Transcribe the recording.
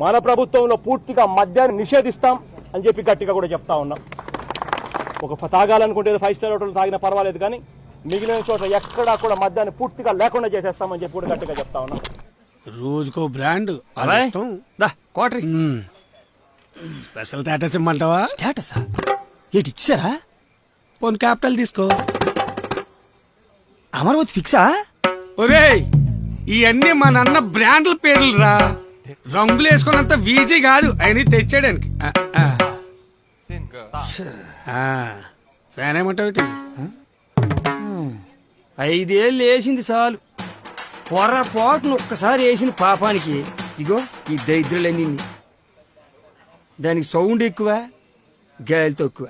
మన ప్రభుత్వంలో పూర్తిగా మద్యాన్ని నిషేధిస్తాం అని చెప్పి గట్టిగా కూడా చెప్తా ఉన్నాం. ఒక తాగాలనుకుంటే ఫైవ్ స్టార్ హోటల్ తాగినా పర్వాలేదు కానీ మిగిలిన చోట్ల ఎక్కడా కూడా మద్యాన్ని పూర్తిగా లేకుండా చేసేస్తామని చెప్పి కూడా గట్టిగా చెప్తా ఉన్నాం. రోజుకో బ్రాండ్ కోటరీ. స్పెషల్ స్టేటస్ ఇమ్మంటావా? స్టేటసా? ఏంటి ఇచ్చారా? పోన్ క్యాపిటల్ తీసుకో. అమరావతి ఫిక్సా? ఒరేయ్ ఇవన్నీ మా నాన్న బ్రాండ్ల పేర్లు రా. రంగులు వేసుకున్నంత వీజీ కాదు ఆయన తెచ్చాడానికి ఫ్యాన్ ఏమంటావు ఐదేళ్ళు వేసింది చాలు. పొరపాటును ఒక్కసారి వేసిన పాపానికి. ఇగో ఈ దరిద్రులన్నీ దానికి సౌండ్ ఎక్కువ గాలి తక్కువ.